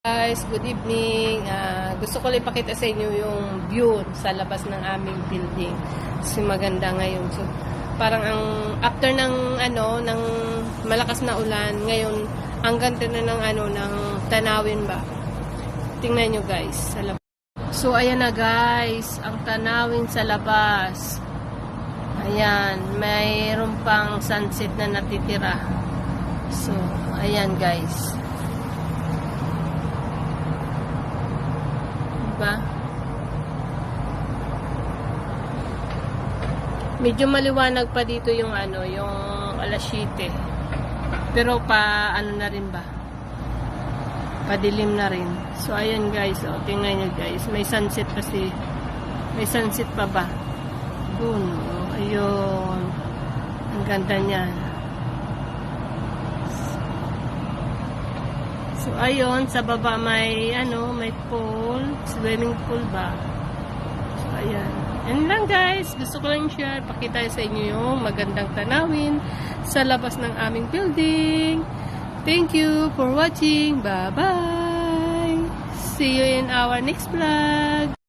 Guys, good evening. Ah, gusto ko lang ipakita sa inyo yung view sa labas ng aming building. Kasi maganda ngayon. So, parang ang after ng ano ng malakas na ulan, ngayon ang ganda na ng ano ng tanawin ba. Tingnan nyo guys sa labas. So ayan na guys, ang tanawin sa labas. Ayan, mayroon pang sunset na natitira. So, ayan guys. Diba? Medyo maliwanag pa dito yung ano, yung alas 7. Pero pa ano na rin ba? Padilim na rin. So ayan guys, oh, tingnan nyo guys, may sunset kasi. May sunset pa ba? Dun, oh, ayun. Ang ganda niyan. So, ayun, sa baba may, ano, may pool, swimming pool ba? So, ayan. Yan lang guys, gusto ko lang share, pakita sa inyo yung magandang tanawin sa labas ng aming building. Thank you for watching. Bye-bye. See you in our next vlog.